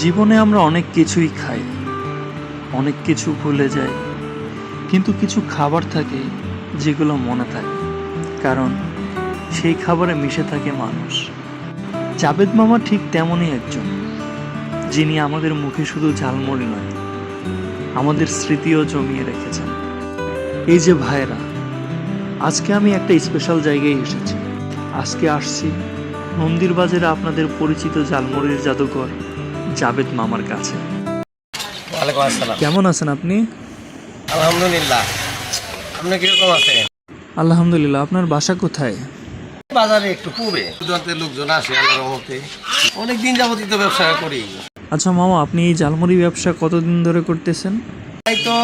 জীবনে আমরা অনেক কিছুই খাই, অনেক কিছু ভুলে যাই, কিন্তু কিছু খাবার থাকে যেগুলো মনে থাকে, কারণ সেই খাবারে মিশে থাকে মানুষ। জাবেদ মামা ঠিক তেমনই একজন, যিনি আমাদের মুখে শুধু ঝালমুড়ি নয়, আমাদের স্মৃতিও জমিয়ে রেখেছেন। এই যে ভাইরা আজকে আমি একটা স্পেশাল জায়গায় এসেছি। আজকে আসছি মন্দির বাজারে আপনাদের পরিচিত ঝালমুড়ির জাদুঘর। জাবেদ মামার কাছে। ওয়ালাইকুম আসসালাম। কেমন আছেন আপনি? আলহামদুলিল্লাহ। আপনি কীরকম আছেন? আলহামদুলিল্লাহ আপনার বাসা কোথায়? বাজারে একটু পূবে দূরান্তের লোকজন আসে আল্লাহর রহমতে। অনেক দিন যাবতীয় তো ব্যবসা করি। আচ্ছা মামা আপনি এই ঝালমুড়ি ব্যবসা কতদিন ধরে করতেছেন? তাই তো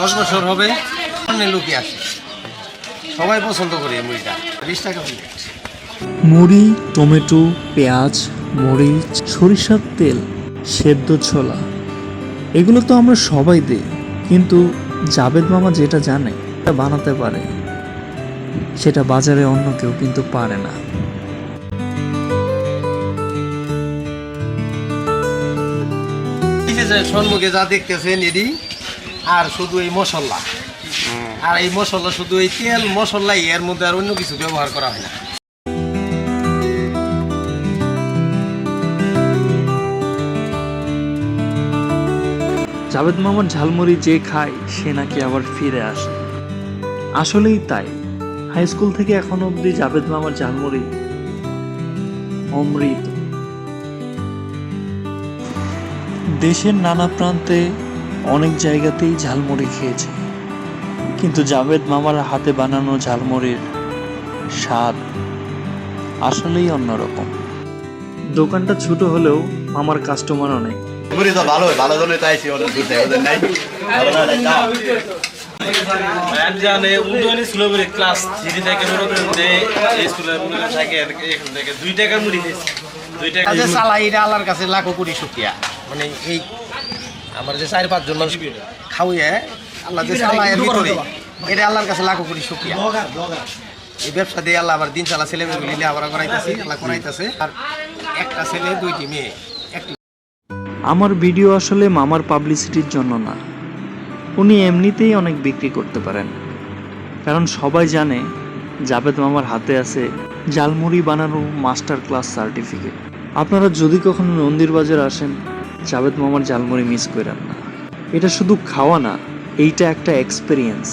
দশ বছর হবে। অনেক লোকই আসে। সবাই পছন্দ করে মুড়িটা। বিশ টাকা মুড়ি টমেটো পেঁয়াজ মরিচ সরিষার তেল সেদ্ধ ছোলা। এগুলো তো আমরা সবাই দিই কিন্তু জাবেদ মামা যেটা জানে তা বানাতে পারে। সেটা বাজারে অন্য কেউ কিন্তু পারে না। এই যে যে সম্মুখে যা দেখতেছেন এডি আর শুধু এই মশলা। আর এই মশলা শুধু এই তেল মশলাই এর মধ্যে আর অন্য কিছু ব্যবহার করা হয় না। জাবেদ মামার ঝালমুড়ি যে খায়, সে নাকি আবার ফিরে আসে। আসলেই তাই। হাই স্কুল থেকে এখন অবধি জাবেদ মামার ঝালমুড়ি অমৃত। দেশের নানা প্রান্তে অনেক জায়গাতেই ঝালমুড়ি খেয়েছে। কিন্তু জাবেদ মামার হাতে বানানো ঝালমুড়ির স্বাদ আসলেই অন্যরকম। দোকানটা ছোট হলেও মামার কাস্টমার অনেক। মুড়ি তো ভালো ভালো জন্য চাইছি ওদের দুধ ওদের নাই? ভালো না জানে উদয়নি স্কুলের ক্লাস থ্রি থেকে মনে করেন যে এই মনে থাকে এখান থেকে দুই টাকার মুড়ি খেয়েছি দুই টাকা চালাই এটা আল্লাহর কাছে লাখো কোটি শুকিয়া মানে এই আমার যে চার মানুষ খাওয়াইয়ে আল্লাহ যে ভিতরে এটা আল্লাহর কাছে লাখো কোটি শুকিয়া এই ব্যবসা দিয়ে আল্লাহ আবার দিন চালা ছেলে মেয়ে মিলে আবার করাইতেছি আল্লাহ করাইতেছে। আর একটা ছেলে দুইটি মেয়ে। আমার ভিডিও আসলে মামার পাবলিসিটির জন্য না। উনি এমনিতেই অনেক বিক্রি করতে পারেন। কারণ সবাই জানে, জাবেদ মামার হাতে আছে জালমুড়ি বানানো মাস্টার ক্লাস সার্টিফিকেট আপনারা যদি কখনো মন্দির বাজার আসেন, জাবেদ মামার জালমুড়ি মিস করেন না। এটা শুধু খাওয়া না, এইটা একটা এক্সপিরিয়েন্স